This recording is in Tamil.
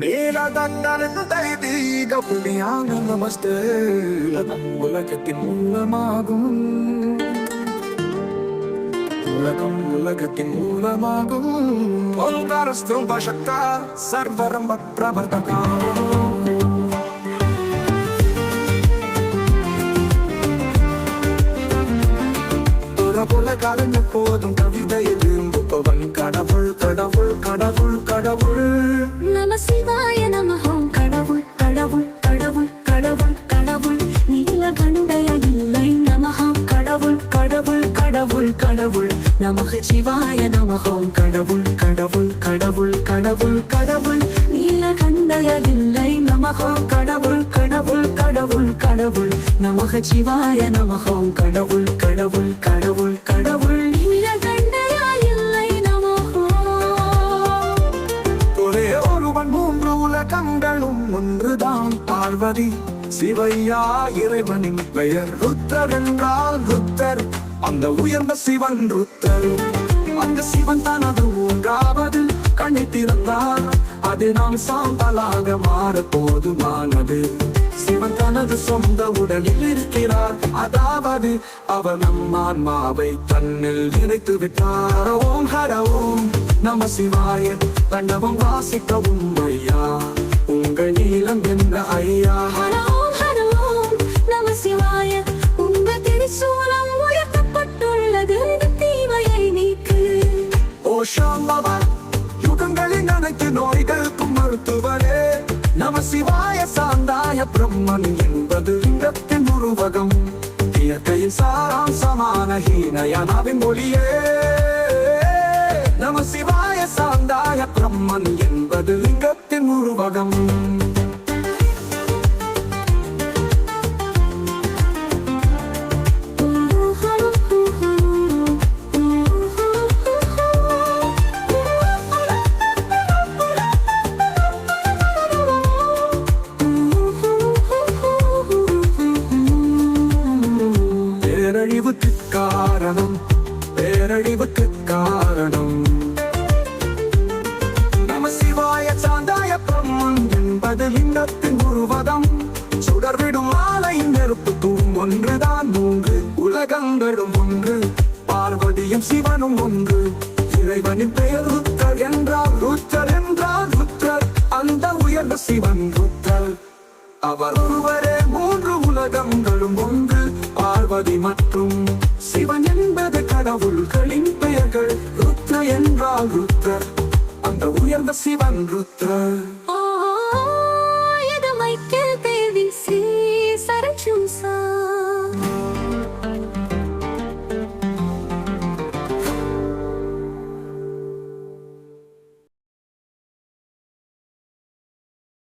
நீலதங்கி புள்ளியான நமஸ்தே உலகத்தின் மூலமாகும். உலகம் உலகத்தின் மூலமாகும். ஓங்காரஸ்தம் பசக்தா சர்வரம்ப பிரபர்த்தகா புல கலந்து போதும் கவிதையை கடவுள் கடவுள் நமக சிவாய நமகோம் கடவுள் கடவுள் கடவுள் கடவுள் கடவுள் நீல கண்டைய இல்லை கடவுள் கடவுள் கடவுள் கடவுள் நமக சிவாய நமகோம் கடவுள் கடவுள் கடவுள் கடவுள் நீல கண்டைய நமகோ ஒரே ஒருவன் மூன்று உலகங்களும் ஒன்றுதான் பார்வதி சிவையா இறைவனின் பெயர் ருத்தர் என்றால் ருத்தர் அந்த உயர்ந்த சிவன் ருத்தர் அந்த சிவன் தனது ஊங்காவது கண்ணை திறந்தார். அது நாம் சாம்பலாக மாற போதுமானது. சிவன் தனது சொந்த உடலில் இருக்கிறார். அதாவது அவர் நம் ஆன்மாவை தன்னில் நினைத்து விட்டார். ஓம் ஹர ஓம் நம சிவாய. தண்டவம் வாசிக்கவும் ஐயா. உங்கள் நீளம் என்ன ஐயா? பிரம்மன் என்பது லிங்கத்தின் உருவகம். இயற்கையின் சாராம்சமான ஹீனயனாவின் மொழியே நம சிவாய சாந்தாய பிரம்மன் என்பது லிங்கத்தின் உருவகம். பேரழிவுக்கு காரணம் பேரழிவுக்கு காரணம். நம சிவாய சாந்தாய பிரம்மன் என்பது லிங்கத்தின் உருவதம் சுடர்விடும் மாலை நெருப்புக்கும் ஒன்றுதான் மூன்று உலகங்களும் ஒன்று பார்வதியும் சிவனும் ஒன்று. இறைவனின் பெயர் ருத்தர் என்றால் ருத்தர் என்றால் ருத்தர் அந்த உயர்ந்த சிவன் ருத்தர் அவர் ஒருவரே மூ பார்வதி மற்றும் சிவன் என்பது கடவுள்களின் பெயர்கள் ருத்ர என்றால் ருத்ரர். அந்த உயர்ந்த சிவன் ருத்ரர்.